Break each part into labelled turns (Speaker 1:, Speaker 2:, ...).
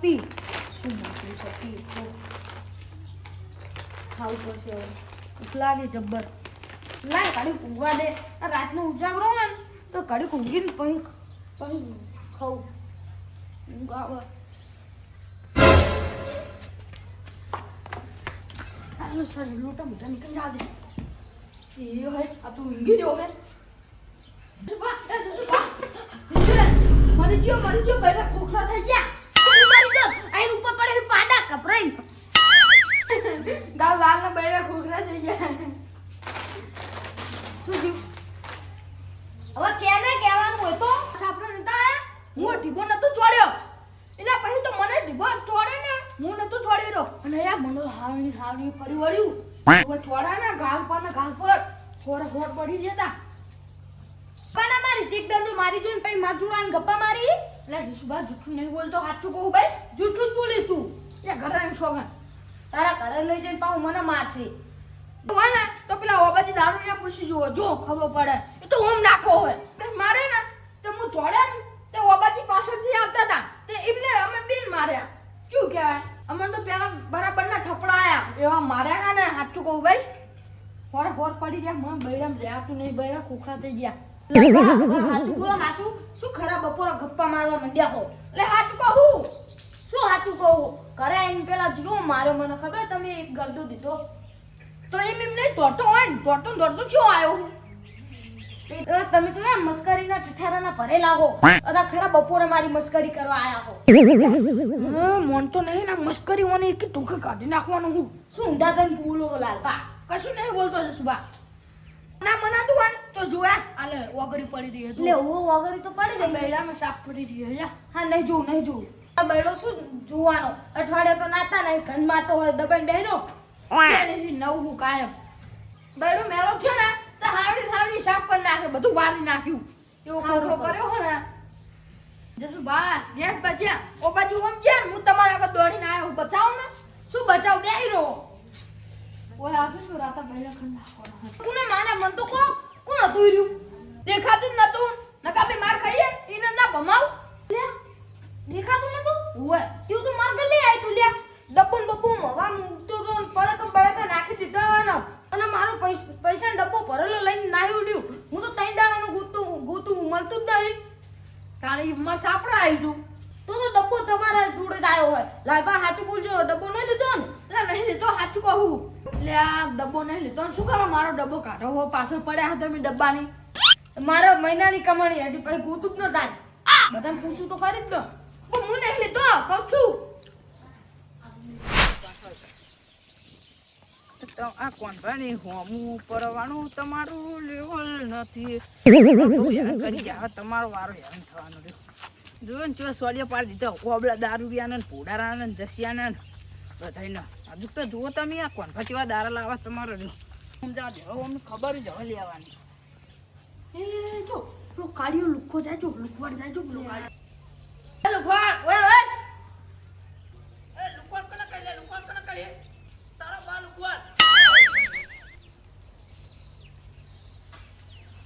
Speaker 1: માતૃશક્તિ શું માતૃશક્તિ શક્તિ? ખાવું પડશે હવે. ભૂખ લાગે જબ્બર. લાય, કાઢી ઊંઘવા દે. રાતનો ઉજાગરો હોય ને, તો કાઢી ઊંઘીને પણ પણ ખાવું ઊંઘ સર લોટા મોટા નીકળી જા દે. આ તું ઊંઘી રહ્યો હે જુબા, એ જુબા. મરી ગયો મરી ગયો બેટા ખોખલા થઈ ગયા. પડે પાડા કપરાઈ દાવ લાલ ના બેડા ખોખરા થઈ ગયા. શું થયું? હવે કેને કહેવાનું હોય તો? સાપડો નતા હું ઢીબો નતો ચોર્યો એના પછી તો મને ઢીબો ચોડે ને હું નતો ચોર્યો અને યાર મને હાવણી હાવણી ફરી વળ્યું. હવે ચોડા ને ગાલ પર ને ગાલ પર હોર હોર પડી જતા. પણ અમારી સીટ દંડો મારી જોઈને પછી માર જોડાને ગપ્પા મારી? એટલે જુસુબા જૂઠું નહીં બોલતો સાચું કહું બસ. જૂઠું એ છોકરા તારા ઘરે લઈ જઈને પાછું મને મારશે. ને તો પેલા ઓબાજી દારૂ ને પૂછી જુઓ. જો ખબર પડે. એ તો ઓમ નાખો હોય. મારે ને? તો હું જોડે ને? તે ઓબાજી પાછળથી આવતા હતા. તે એટલે અમે બિન માર્યા. શું કહેવાય? અમને તો પેલા બરાબર ના થપડાયા. એવા માર્યા હા ને? સાચું કહું ભાઈ. ફોર ફોર પડી ગયા. મને બૈરામ તું નહીં. બૈરા ખોખરા થઈ ગયા. સાચું બોલો, સાચું. શું ખરા બપોરે ગપ્પા મારવા મંડ્યા હો? એટલે સાચું કહું. શું સાચું કહું? ઘરે એમ પેલા જીવો મારો મને ખબર તમે એક ગરદો દીધો. તો એમ એમ નહીં દોડતો હોય ને દોડતો દોડતો શું આવ્યો તમે તો એમ મસ્કરીના ઠઠારાના ભરેલા હો. અદા ખરા બપોરે મારી મસ્કરી કરવા આયા હો. મન તો નહીં ના મસ્કરી મને એક ટૂંકે કાઢી નાખવાનું હું. શું ઊંધા થઈને બોલો લાલપા કશું નહીં બોલતો છે સુબા ના મના તું આને તો જોયા. આલે ઓગરી પડી રહી એટલે ઓ ઓગરી તો પડી ગઈ. બેડામાં સાફ પડી રહી છે હા નહીં જોઉં નહીં જોઉં. બેડો શું જોવાનો? અઠવાડિયે તો નાતા નહીં ઘરમાં તો હોય દબાઈને બેહરો નવું હું કાયમ. બેડો મેળો થયો ને તો હાવડી હાવડી સાફ કરી નાખે બધું વારી નાખ્યું. એવો ખોખરો કર્યો હો ને. જસુ બા ગેસ બચ્યા. ઓ બાજુ ઓમ ગયા હું તમારા આગળ દોડીને આવ્યો બચાવ ને? શું બચાવ બેહી રહો. ઓય આજુ તો રાતા પહેલા ખંડ નાખો કોને માને મન તો કો કોણ હતું રહ્યું દેખાતું નતું. નકા બે માર ખાઈએ ઈને ના ભમાવ. દેખાતું ઓય તું તો માર ગલે આઈ તું લ્યા. ડબ્બો બબ્બો મવા તો ને પડે તો નાખી દીધા ને અને મારો પૈસ- ડબ્બો ભરેલો લઈને નાહી ઉડ્યું. હું તો ત્રણ દાડાનું ગૂતું ગૂતું મળતું જ નહીં. તારી ઉંમર સાપડે આવી તું. તો તો ડબ્બો તમારા જોડે જ આવ્યો હોય. લાલપા સાચું બોલજો. ડબ્બો નહીં લીધો ને? એટલે નહીં લીધો સાચું કહું. એટલે આ ડબ્બો નહીં લીધો શું કરો? મારો ડબ્બો કાઢો હો. પાછળ પડ્યા હતા તમે ડબ્બાની. મારા મહિનાની કમાણી હતી પછી ગોતું જ ન થાય બધાને પૂછું તો ખરી જ ને. પણ હું નહીં લીધો કહું છું.
Speaker 2: તો આ કોંઢાની હોમું પરવાનું તમારું લેવલ નથી. તમારો વારો હેરાન થવાનો રહ્યો. જો ને ચો સોલિયો દીધો. ઓબલા દારૂડિયાને ને ભોડારાને ને જસિયાને ને બધાયને. હજુ તો જુઓ તમે આ જેવા દારા લાવવા તમારો રહ્યો. સમજાવ અમને ખબર જ હવે લેવાની.
Speaker 1: એ જો લુખો જાય જો લુખવાડ જાય જો
Speaker 2: તારા બા લુકવાડ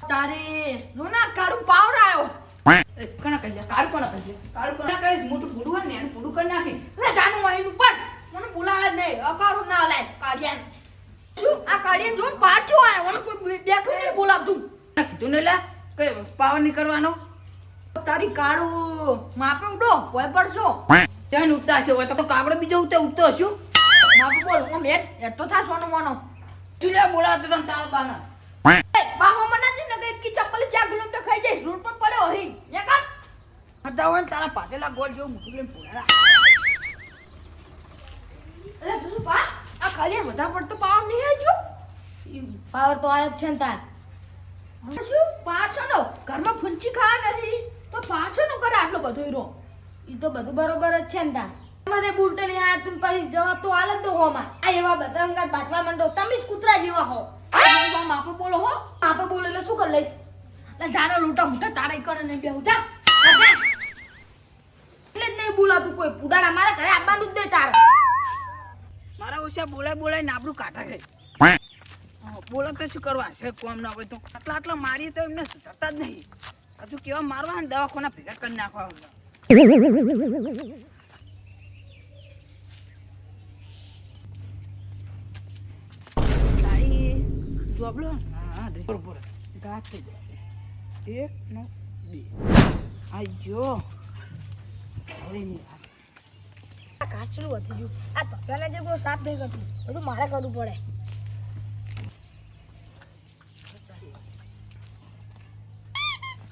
Speaker 1: તારે રોના કાળું પાવર આવ્યો
Speaker 2: એ કોને લે કાળ કોને કહી લે કાળ કોને કહીશ મોટું ભૂડું હોય ને એને ભૂડું કરી નાખીશ
Speaker 1: લે જાનું મહીનું પણ મને બોલાવે જ નહીં અકારું ના લાય કાળિયા શું આ કાળિયા જો પાછો આવ્યો મને કોઈ બેઠું નહીં બોલાવતું
Speaker 2: કીધું ને લે કઈ પાવર નહીં કરવાનો
Speaker 1: તારી કાળું માપે ઉડો કોઈ પડશો.
Speaker 2: ત્યાં ઉઠતા હશે હોય તો કાગડો બીજો ઉતે ઉઠતો હશું
Speaker 1: માપે બોલ હું હેડ એટલો થા સોનો મોનો.
Speaker 2: ચૂલ્યા બોલાવતો તો તાર બાના.
Speaker 1: એ બાહો મને જ ને કે ચપ્પલ ચાર કિલોમીટર ખાઈ જાય રોડ પર પડ્યો હી. યા કા?
Speaker 2: હતા હોય તારા પાતેલા ગોળ જેવું મોટું લઈને પોળા
Speaker 1: એટલે શું પા આ કાળિયા બધા પડતો પાવર નહીં આવ્યો પાવર તો આયો જ છે ને તાર. શું? પારસો નો? ઘરમાં ફૂંચી ખાવા નથી તો પાછો નું કરે આટલો બધો હીરો. ઈ તો બધું બરોબર જ છે ને તા મને બોલતે નહીં આ તું પછી જવાબ તો જ દો માં આ એવા બધા અંગાત બાટવા માંડો. તમે જ કૂતરા જેવા હો. માપે બોલો હો. માપે બોલો એટલે શું કરી લઈશ? એટલે જાનો લૂંટા મૂટા તારા કરે ને બે જા. એટલે જ નહીં બોલાતું કોઈ. પુડાણા મારા ઘરે આવવાનું જ નહીં તારે.
Speaker 2: મારા ઓછા બોલાય બોલાય નાબડું કાઢા ગઈ. બોલો તો શું કરવા છે? કોમ ના હોય તો. આટલા આટલા મારીએ તો એમને સુધરતા જ નહીં. હજુ કેવા મારવા ને દવાખાના ભેગા કરી નાખવા જોબલો હા બરોબર. એક નો બે. આ હવે નહીં થાય.
Speaker 1: આ કાચલું વધી ગયું. આ તપેલા જે કોઈ સાફ નહીં કરતું બધું મારે કરવું પડે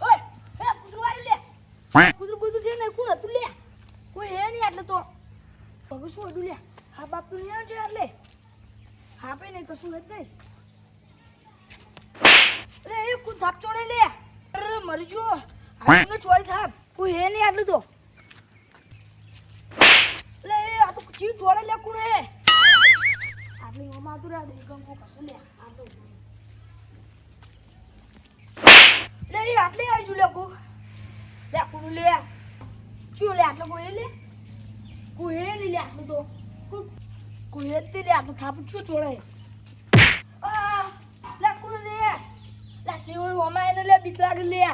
Speaker 1: ઓય, એ કૂતરું આવ્યું લે કૂતરું બધું છે ને કોણ હતું લે કોઈ હે નહીં એટલે તો હવે શું હતું લે હા બાપનું નહીં આવે છે એટલે હાપે નહીં કશું જ નહીં અરે એ કૂત થાપ ચોડે લે અરે મરી ગયો હાથનો ચોરી થાપ કોઈ હે નહીં આટલું તો લે આ તો ચીજ જોડે લે કોણ હે આટલી મમ્મા તો રા દે ગંગો કસ લે આ તો લે એ આટલી આવી જુ લે. કો લે ચુ આટલો કોઈ લે. કોઈ નહીં લે આટલું તો. કોઈ- જ નહીં લે આટલું. થાપ છું ચોડે આ લે કોણ લે. લે ચીવ મમ્મા એને લે બીક લાગે લે.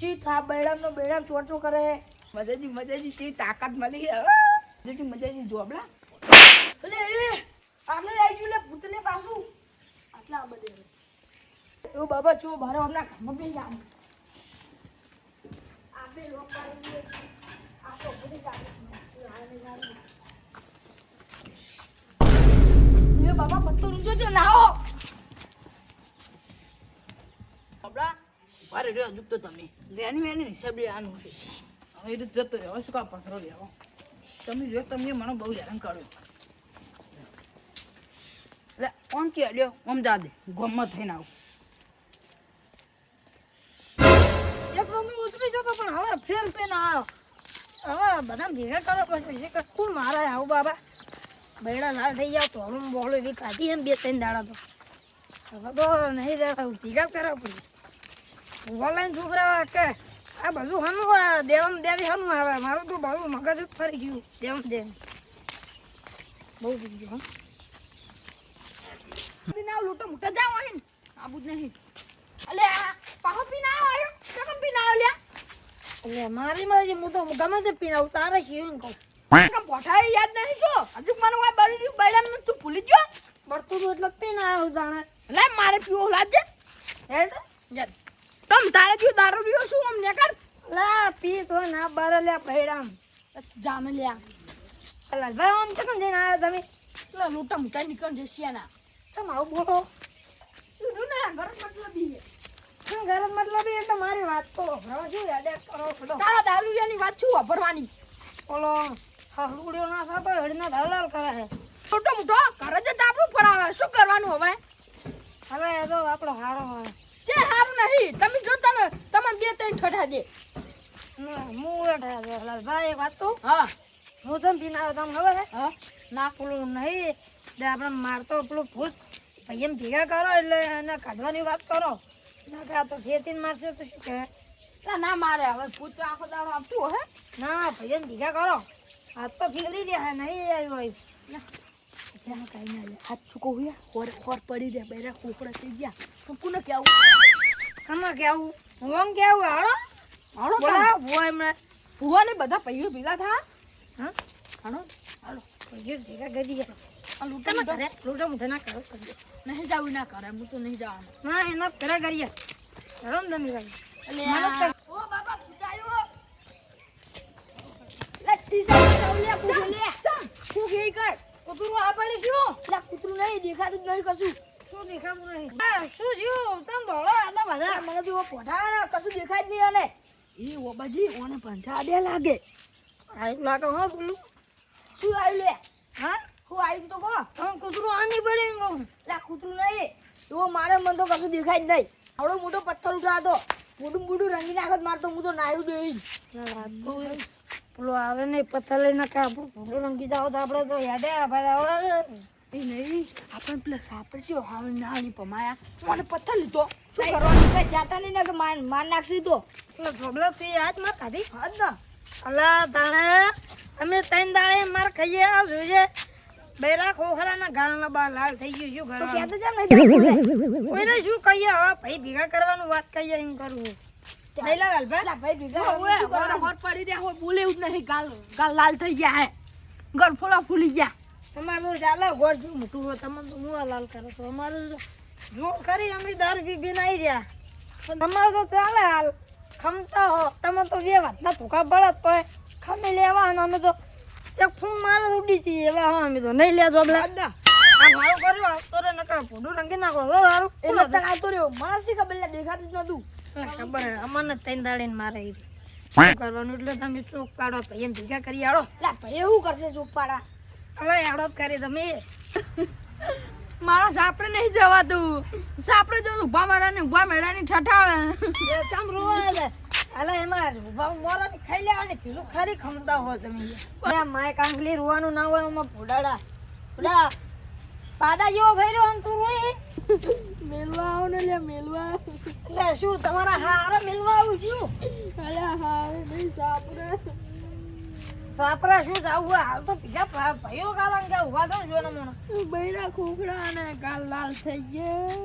Speaker 1: ચી થાપ બેડામ નો બેડામ ચોર કરે.
Speaker 2: મજાજી મજાજી કેવી તાકાત મળી હે મજાજી મજાજી, જોબલા.
Speaker 1: અલે એ, આટલે આવી ગયું લે ભૂત લે પાછું. આટલા બધે. ઓ બાબા છો મારા હમણાં ઘરમાં બી જાવ આપે લોકો બધી બાબા પત્તો રૂંજો છે નાઓ
Speaker 2: બાબા મારે રહ્યો હજુ તમે. રેની મેની હિસાબ લેવાનું છે. હવે તો જતો રહ્યો. શું કા પથરો લેવો. તમે જો તમને મને બહુ હેરાન કર્યો એટલે ઓમ કે લ્યો ઓમ જા દે ગમત થઈને આવું.
Speaker 1: ઉતરી પણ હવે ફેર પેન આવ્યો હવે બધા ભેગા કરો પછી કે કોણ મારે આવું બાબા? બૈડા લાલ થઈ જાવ તો હળું બોળું એવી ખાધી એમ બે ત્રણ દાડા તો. હવે તો નહીં દેવા ભેગા કરવા પડે. ઓનલાઈન છોકરા કે આ બધું હનું દેવમ દેવી હનું આવે. મારું તો બધું મગજ જ ફરી ગયું. દેવમ દેવી. બહુ ગયું હા. ના લૂટો મોટા જાવ અહીં. આબુ નહીં. અલે પાહો પીના આવ્યો કેમ પીના આવ્યો લે મારી મરજી હું તો ગમે તે પીના ઉતારે છે એમ કહું કેમ પોઠાય યાદ નહીં છો? હજુ મને આ બળી બૈડામ તું ભૂલી ગયો? બળતું તો એટલે પીને આવ્યો તાણે. લે મારે પીવો લાજે હેડ તમ તારે પીવો દારૂ પીવો શું અમ ને કર લા પી તો ના બારે લે બૈડામ જામે લે અલા ભાઈ આમ કેમ જઈને આવ્યા તમે? એટલે લૂટા મોટા નીકળ જશે ના તમે આવું બોલો. શું ને? ઘર મતલબ શું મતલબ એ તમારી વાત તો શું યાદ કરો છો તારા દારૂડિયાની વાત શું વાપરવાની? ઓલો હળુડિયો ના થતો હળના દલાલ કરે છે. મોટો મોટો ઘરે જ તાપરું પડાવે શું કરવાનું હવે? હવે એ તો આપણો હારો હોય. જે હારું નહીં તમે જો તમે તમને બે ત્રણ ઠઠા દે. હું એઠા દે લાલભાઈ એક વાત તો હા. હું તમ પીને તમને ખબર હા. ના પેલું નહીં આપણે મારતો પેલું ભૂત. ભાઈ એમ ભેગા કરો એટલે એને કાઢવાની વાત કરો. ના કે આ તો ખેતીને મારશે તો શું કહે ના ના મારે. હવે તો આખો દાડો આપતું હે ના એમ ભેગા કરો. હાથ તો ફીગડી દે હે નહીં આવ્યું હોય. જ્યાં કાંઈ ના લે. હાથ ચૂકો હોય પડી દે બેરા કોકડા થઈ ગયા. તો કોને કેવું? કને કેવું? ભુવન કેવું હાડો હાડો બોલા ભુવા એમને ભુવાને બધા પૈયો ભેગા થા. હા? હાડો હાલો પૈયો ભેગા કરી દે. ના કરે લૂંટા મુઠા ના કરો કરી નહીં જાવું ના કરે હું તો નહીં જવાનું. ના એના કરે કરીએ ચલો ને તમે કરી એટલે ઓ બાબા પૂજાયો લે ટીસા બતાવ લે પૂજો લે. હું કે કર? કૂતરું આ પડી ગયો. લે કૂતરું નહીં દેખાતું જ નહીં કશું. શું દેખાતું નહીં? આ શું જ્યું તમ દોડો આટલા બધા. મને તો પોઠા કશું દેખાય જ નહીં અને એ ઓબાજી ઓને પંચા દે લાગે. આયું લાગે હો બોલું. શું આવ્યું લે? હા? હું આવ્યું તો કહો. હા કૂતરું પડે એમ કહું. લે કૂતરું નહીં. એવો મારે મન તો કશું દેખાય જ નહીં. આવડો મોટો પથ્થર ઉઠાતો મોટું મોટું રંગી નાખત મારતો. હું તો નાયું દઈ પેલો આવે નહીં પથ્થર લઈને કે આપણું રંગી જાવ તો આપણે તો યાદે આપણે આવે એ નહીં આપણે પેલા સાપર છે હવે નાની પમાયા. મને પથ્થર લીધો. શું કરવાનું? છે જાતા નહીં ને માર માર નાખશી તો. પેલો ઢોબલો થઈ આજ માર ખાધી. હા જ અલા દાણે. અમે ત્રણ દાડે માર ખાઈએ. આ જોઈએ
Speaker 3: બેરા ખોખરાના ગાળના બાર લાલ થઈ ગયું શું
Speaker 4: તો
Speaker 3: કરવાનું?
Speaker 4: તો જમ નહીં
Speaker 3: કોઈને શું કહીએ? હવે ભાઈ ભેગા કરવાનું વાત કહીએ એમ કરવું બેલા લાલભા
Speaker 4: પેલા ભાઈ. ભેગા
Speaker 1: ઓવે,
Speaker 4: શું
Speaker 1: હોર પડી બોલે નહીં, ગાલ ગાલ લાલ થઈ ગયા હે. ગરફોડા ફૂલી ગયા.
Speaker 3: તમારે ચાલે ગોળ જો મોટું હોય તમે તો મુવા લાલ કરો તો અમારું તો જો કરી અમે દારૂ પી પીને રહ્યા. તમારે તો ચાલે હાલ. ખમતા હો. તમે તો બે વાતના ધોકા પડે તો ખમી લેવા અને અમે તો એક ફૂંક મારે ઉડી જઈએ એવા હા અમે તો નહીં. આ મારું કર્યું આવતો રે નકા ફોટો રંગી નાખો. હો
Speaker 4: એટલે તને આવતો રહ્યો. માસી ખબર લે દેખાતું જ નતું
Speaker 3: ખબર હે, અમને ત્રણ દાડીને મારે. શું કરવાનું? એટલે તમે ચોક પાડો ભાઈ એમ ભેગા કરી આડો
Speaker 4: લા ભાઈ એવું કરશે ચોપાડા
Speaker 3: હવે આડો જ કરી તમે
Speaker 1: મારા સાપડે નહીં જવાતું. સાપડે જો ઊભા મેળાની ઊભા મેળાની ઠઠાવે
Speaker 3: એ ચમ રોવા છે? હાલે એમાં ઊભા મોરાની ખાઈ લેવાની. કીધું ખરી ખમતા હો તમે. માય કાંગલી રોવાનું ના હોય એમાં ભૂડાડા ભૂડા પાડા જેવો ખાઈ રહ્યો અને તું રોઈ?
Speaker 4: મેલવા આવો ને લે મેલવા
Speaker 3: એટલે શું તમારા હારા મેલવા આવું છું?
Speaker 4: અલે હા નહીં સાપરે
Speaker 3: સાપરા શું જાવું હાલ તો બીજા ભાઈઓ ગાલા કે ઊભા થો જો ને મને.
Speaker 4: બૈરા ખોખડા અને ગાલ લાલ થઈ ગયા.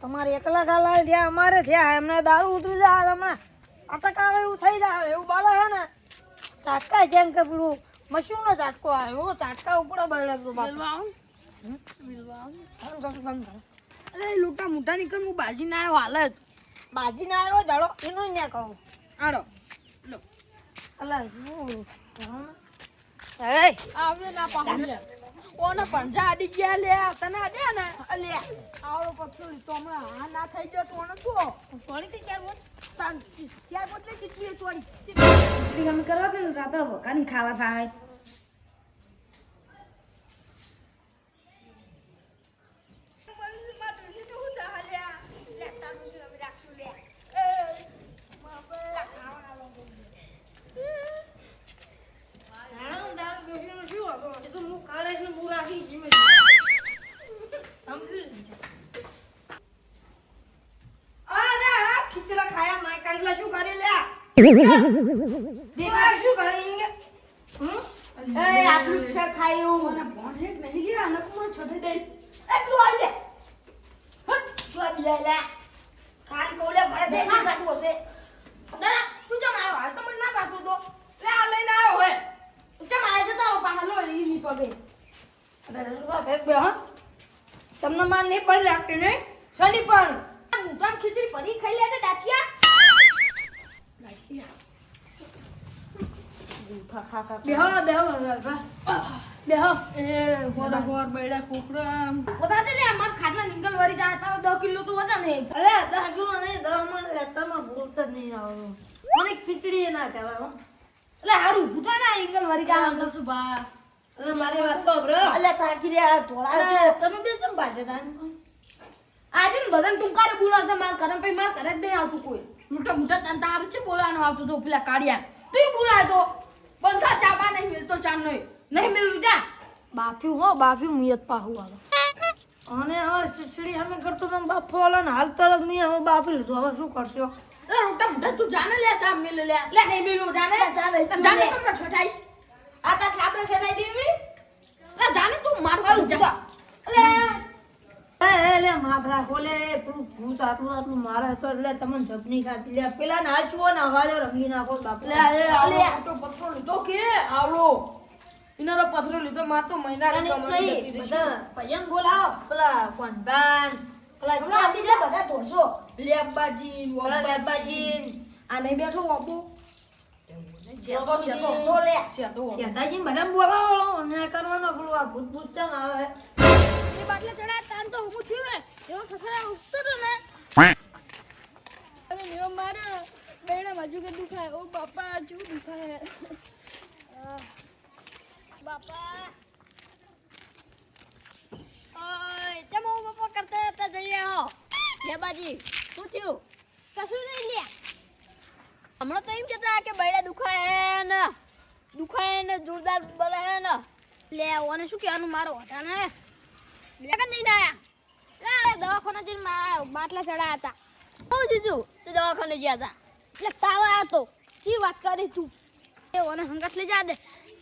Speaker 3: તમારે એકલા ગાલા થયા અમારે થયા એમને દારૂ ઉતરી જાય હમણાં. અટક આવે એવું થઈ જાય એવું બાળા હે ને. ચાટકા જેમ કે પેલું મશીનનો ચાટકો આવે એવો ચાટકા ઉપડે બળે તો બાપ.
Speaker 1: અરે લોટા મોટા નીકળ હું બાજી ના આવ્યો હાલ જ.
Speaker 3: બાજીને આવ્યો દાડો એનું ને કહું.
Speaker 1: આડો લો.
Speaker 3: અલા શું? હે?
Speaker 1: આવ્યો ના પાહું ઓને પંજા આડી ગયા લે તને આડ્યા ને? અલે આવડો લીધો હમણાં આ ના થઈ ગયો તો ઓને
Speaker 4: સોરી તે ચાર બોલ
Speaker 1: તાન ચાર બોટલે કેટલી ચોરી
Speaker 4: એટલી ગમે કરવા દે રાતા રાતે વકાની ખાવા થાય
Speaker 3: નાણાં દારૂ બેસીને શું હતો? એ તો હું ને જીમે. છે? ખાયા માય કાંગલા શું કરી લે આ? આ શું કરી હમ?
Speaker 4: એ આટલું છે ખાયું
Speaker 1: મને નહીં લે આને કોણ છોડી દઈશ
Speaker 4: એટલું લે હટ જો આ બીજા લે ખાલી કોલે ભરે ના ખાતું હશે ના તું જમ આવ્યો હાલ તો મને ના ખાતું તો
Speaker 1: લે આ લઈને આવ્યો હે
Speaker 4: ચમ આવ્યો જતા રહો પાછા લો ઈ ની પગે
Speaker 3: અરે, રસવા ફેંક બે, હા? તમને માર નહીં પડી લાગતી નહીં? શની પણ?
Speaker 4: તમ ખીચડી પડી ખાઈ લે છે ડાચિયા
Speaker 3: બેહો બેહો બેહો
Speaker 1: એ હોર હોર બૈડા કુકડા
Speaker 4: પોતા દે અમાર ખાટલા નિકલ વરી જા તારો 10 કિલો તો વજન હે
Speaker 3: અલે દસ કિલો નહીં ભૂલત મને ખીચડી ના કહેવાય.
Speaker 4: એટલે હારું ભૂતા ના એંગલ વરી કા
Speaker 1: તો શું બા
Speaker 3: અરે મારી વાત તો સાંભળો.
Speaker 4: અલે થાકી રહ્યા ધોળા છે.
Speaker 3: તમે બે કેમ બાજે તા?
Speaker 4: આજે ને બધાને ટુંકારે બોલાવ છે માર કરમ ભાઈ માર કરે જ નહીં આવતું કોઈ.
Speaker 1: મોટા મોટા તન તાર છે બોલાવાનું આવતું તો પેલા કાઢ્યા તું બોલાય તો. બંધા ચાબા નહીં મિલતો ચાન નહીં નહીં મિલું જા.
Speaker 3: બાફ્યું હો બાફ્યું મુયત પાહુ આવે અને હવે ખીચડી અમે કરતો તો બાફો વાળા ને હાલ તરત નહીં હવે બાફી લીધું. હવે શું કરશો?
Speaker 1: મોટા તું જાને લે ચા મિલ લે.
Speaker 4: લે નહીં મિલું જાને. જાને
Speaker 1: જાને તમને છટાઈ
Speaker 4: આ તા છાપરે છટાઈ દેવી
Speaker 1: લે જાને તું માર કરું જા.
Speaker 3: લે. ખોલે પેલું ભૂત આટલું આટલું મારે તો એટલે તમને જપની ખાતી. લે પેલા નાચવો ને હવાલે રંગી નાખો બાપુ.
Speaker 1: લે આલે આટો પથરો લીધો કે? આવડો એનો તો પથરો લીધો માર તો મહિના
Speaker 3: નહીં,
Speaker 1: જતી રહેશે.
Speaker 3: બધા બોલાવો. પેલા
Speaker 4: આપી દે બધા તોડશો.
Speaker 1: લેબાજી
Speaker 3: પેલા
Speaker 1: વબાજી
Speaker 3: લેપાજી
Speaker 1: આ નહીં બેઠો બાપુ
Speaker 4: દુખાય ઓ બાપા જુ દુખાય બાપા ઓય ચમ બાપા કરતા હતા જઈએ હો બાજી શું થયું? કશું નહીં લે હમણાં તો એમ કહેતા કે બૈડા દુખાય હે ને. દુખાય ને, જોરદાર બળે હે ને. લે, ઓને શું કહેવાનું? મારો હોટાને લેકન નહીં આયા લે દવાખાના જઈને માટલા ચડાયા હતા. બહુ જીજુ, તે દવાખાને ગયા હતા. એટલે તાવ આવ્યો હતો શી વાત કરી તું? એ ઓને હંગત લઈ જા દે.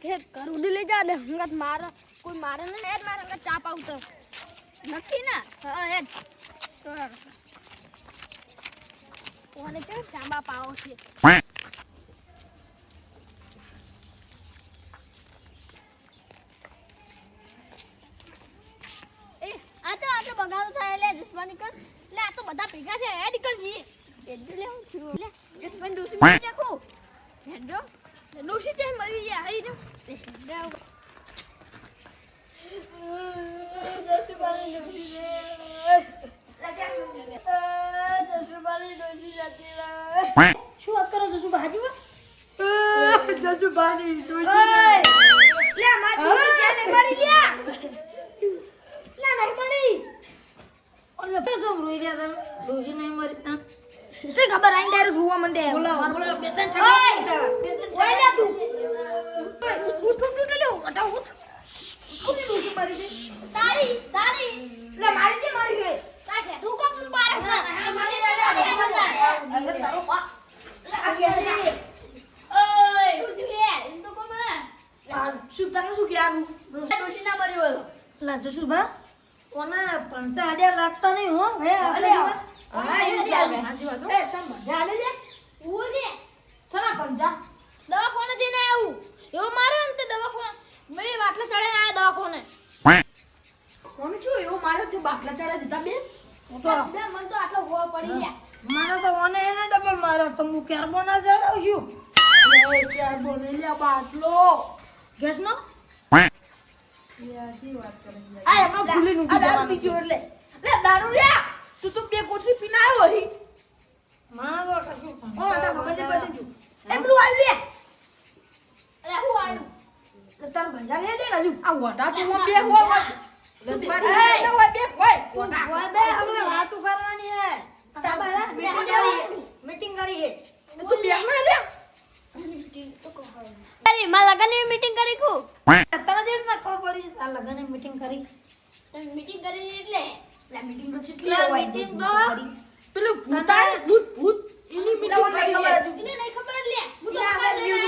Speaker 1: કે કરું લઈ જા દે. હંગત મારે કોઈ મારે ને હેડ મારે હંગત ચાપ આવતો. નથી ને? હા હેડ કોને છે ચાંબા પાવો છે એ આ તો આ તો બગાડો થાય લે જસવાની કર લે આ તો બધા ભેગા છે હેડ કર જી એટલે લે હું છું લે જસવાની દોસી મળી નાખો હેડ જો દોસી છે મળી ગયા હઈ જો લે આવ
Speaker 3: શું વાત કરો છો શું હાજી વાત
Speaker 2: જજુબાની
Speaker 3: ઓલે ફેર કેમ રોઈ રહ્યા તમે ડોશી નહીં મરી તા
Speaker 1: શું ખબર આઈ ડાયરેક્ટ રૂવા મંડે
Speaker 3: બોલો બોલો બે ત્રણ
Speaker 1: ઓય!
Speaker 3: ઠંડા બે ત્રણ
Speaker 1: ઓય લે તું ઉઠ ઉઠ ઉઠ લે ઉઠ ઉઠ
Speaker 3: કોની ડોશી મરી છે
Speaker 1: તારી તારી
Speaker 3: લે મારી છે મારી છે
Speaker 1: સાચે તું કો તું પારે ના
Speaker 3: મારી લે લે
Speaker 1: ઓય તું લે એમ તો
Speaker 3: શું તને શું કહેવાનું?
Speaker 1: ડોશી ના મરી બોલો
Speaker 3: લા જસુભા ઓના પંચા આડ્યા લાગતા નહીં હો. આપણે
Speaker 1: ઓજે
Speaker 3: છના પંચા?
Speaker 1: દવાખાને જઈને આવું. એવો મારે ને દવાખાને. મેં વાટલા ચડે આયા દવાખાને.
Speaker 3: કોને છું? એવો મારે તે બાટલા ચડા દીધા બે?
Speaker 1: તો બે મન તો આટલો ગોળ પડી ગયા.
Speaker 3: મારો તો ઓને એને ડબલ માર્યો. તો હું કાર્બો ના ચડાવશું લે કાર્બો લે બાટલો. ગેસ નો આ એમાં ભૂલી નું
Speaker 1: દારૂ પીજો એટલે. લે દારૂ રે તું તો બે કોથળી પીને આવ્યો હી
Speaker 3: મારા તો કશું
Speaker 1: ઓ તા ખબર નહીં પડતી તું એમલું આવ્યું લે અરે હું આવ્યું
Speaker 3: તાર ભંજા લે દે હજુ.
Speaker 1: આ વટા તું બે હોય. તું મારી બે હોય. બે હોય
Speaker 3: ઓય બે આપણે વાતો કરવાની મીટિંગ કરી મીટિંગ કરી હે.
Speaker 1: તું બે માં લે. અરે માં લગનની મીટિંગ કરી કુ
Speaker 3: તારા જેટ ના ખબર પડી છે તાર લગન મીટિંગ કરી
Speaker 1: તમે મીટિંગ કરી એટલે લા મીટિંગ તો કેટલી હોય
Speaker 3: મીટિંગ તો
Speaker 1: પેલું
Speaker 3: ભૂત
Speaker 1: ભૂત ભૂત એની
Speaker 3: મીટિંગ કરી
Speaker 1: કરી
Speaker 3: લે.
Speaker 1: એને નહીં ખબર લે હું તો
Speaker 3: લા,
Speaker 1: ખબર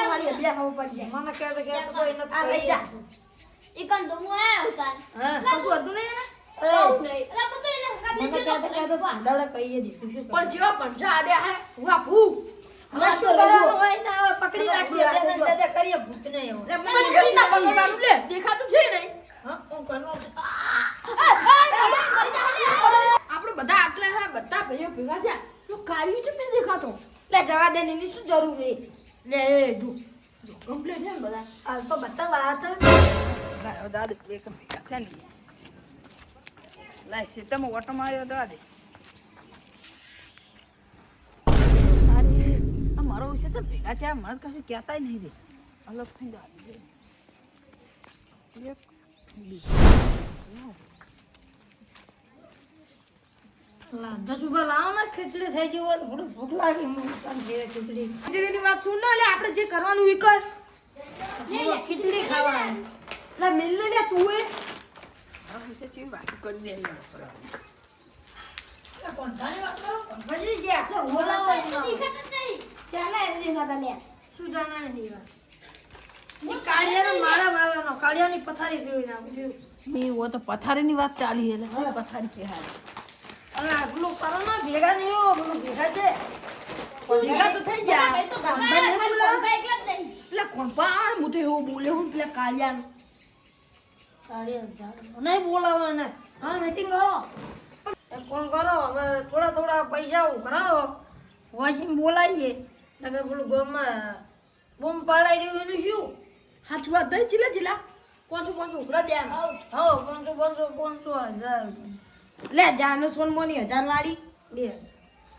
Speaker 3: મારી
Speaker 1: લઈને
Speaker 3: ખબર પડી જાય. મને કહેતો તો કોઈ નથી
Speaker 1: આ લઈ. જા. ઈકન તો હું આવ્યો તાન
Speaker 3: હા,
Speaker 1: લા,
Speaker 3: કશું હતું નહીં.
Speaker 1: લા,
Speaker 3: કહીએ દીધું શું
Speaker 1: પણ
Speaker 3: જા
Speaker 1: જેવા હે
Speaker 3: ને ને.
Speaker 1: લે ના લે
Speaker 3: હા, કરવાનું છે.
Speaker 1: આપણે બધા આટલે હે બધા ભાઈઓ ભેગા છે તો કાઢ્યું છે નહીં દેખાતો? જવા દે એની શું જરૂર છે? લે એ જો જો છે ને બધા?
Speaker 3: હાલ તો બતાવા આ તો
Speaker 2: દાદુ એક લાય સીતામાં ઓટો માર્યો દાદે અરે આ મારો વિશે તો ભેગા થયા મને કશું કહેતાય નહીં રે અલગ થઈ જાય
Speaker 3: ખીચડી
Speaker 1: વાત સુન ના લે આપણે જે કરવાનું ઈ કર.
Speaker 3: ખીચડી ખાવા
Speaker 1: લે મિલ લે લે તું એ.
Speaker 2: વાત કરી દે
Speaker 3: વાત કરો જે હોય.
Speaker 1: ચાલે એમ દેખાતા લે.
Speaker 3: શું જાના ને દેવા? કાળિયાને મારા મારવાનો કાળિયાની પથારી જોઈ નાખું
Speaker 2: મેં વો તો પથારીની વાત ચાલી એટલે પથારી કે હાલ
Speaker 3: અને આટલું કરો ને ભેગા નહીં હો પેલું ભેગા છે.
Speaker 1: ભેગા તો થઈ ગયા.
Speaker 3: બોલાવો.
Speaker 1: પેલા કોણપા હું તો એવું બોલે હું એટલે કાળિયાનું?
Speaker 3: કાળિયા જાણે. નહીં બોલાવો ને હા મીટિંગ કરો. કોણ કરો? હવે થોડા થોડા પૈસા ઉઘરાવો. વાંચીને બોલાવીએ. નકર પેલું ગામમાં બોમ પાડાઈ રહ્યું એનું શું?
Speaker 1: સાચું વાત થઈ ચીલા ચીલા. પાંચસો ઉઘરા દેવાનું
Speaker 3: હો પાંચસો પાંચસો પાંચસો હજાર.
Speaker 1: લે જાનો સોન મોની હજાર વાળી.
Speaker 3: બે.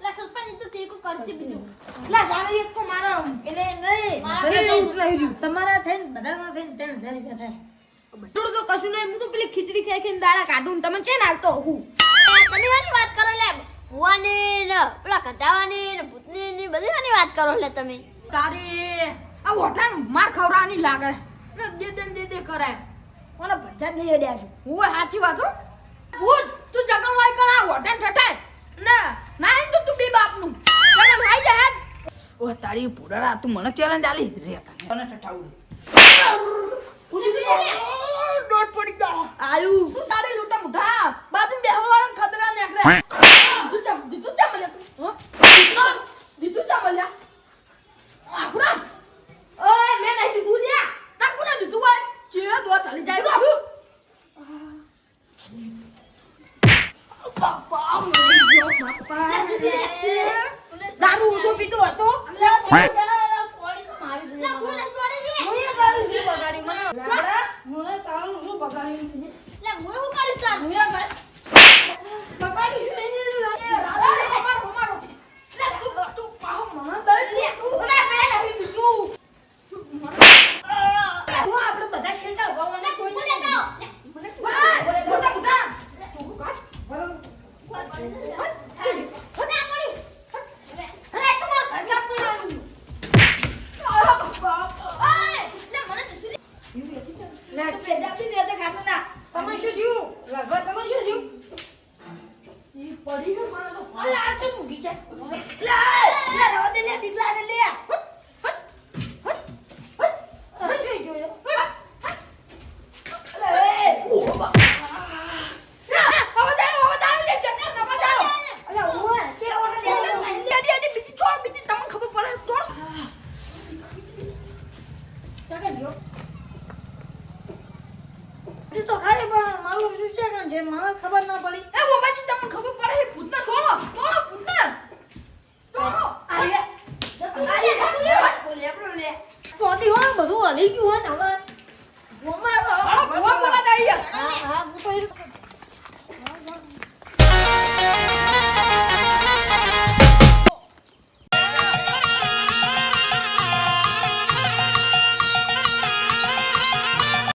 Speaker 1: લે સરપંચ તો ટેકો કરશે બીજું. લે જાનો એક તો મારા.
Speaker 3: એટલે નહીં રહ્યું. તમારા થઈને બધાના થઈને ત્રણ હજાર રૂપિયા થાય.
Speaker 1: થોડું તો કશું નહીં હું તો પેલી ખીચડી ખાઈ ખાઈને દાડા કાઢું તમે છે ને હાલતો હું. શનિવારની વાત કરો ભુવાની ને પેલા કટાવાની ને ભૂતની ની બધી આની વાત કરો એટલે તમે. તારે આ વઠાણ માર ખવડાવવાની લાગે. ને દે દે દે દે કરાય.
Speaker 3: મને ભજા જ નહીં અડ્યા છે.
Speaker 1: હું સાચી વાત હું. ભૂત તું જગમ વાય કર આ વઠાણ ઠઠાય. ના ના તો તું બી બાપનું. જગમ હાઈ જા.
Speaker 2: ઓ તારી પુડરા તું મને ચેલેન્જ આલી રે તને ઠઠાવું
Speaker 1: દોઢ પડી ગયો
Speaker 2: આયુ.
Speaker 1: શું તારી લૂટા મુઠા બાજુ બેહવાવાળા ખતરા નીકળે ચા દીધું ચા મળ્યા હા? દીધું? ચા મળ્યા આખુરા ઓય મેં નહીં દીધું લ્યા. ના કોને દીધું હોય? ચીરે દો ચાલી જાય. બાબુ બાપા મરી ગયો બાપા. દારૂ ઊંધો પીતો હતો.
Speaker 3: તો બગાડી. હું એ તારું શું બગાડી મને. લાડા, હું એ તારું? બગાડી હું એ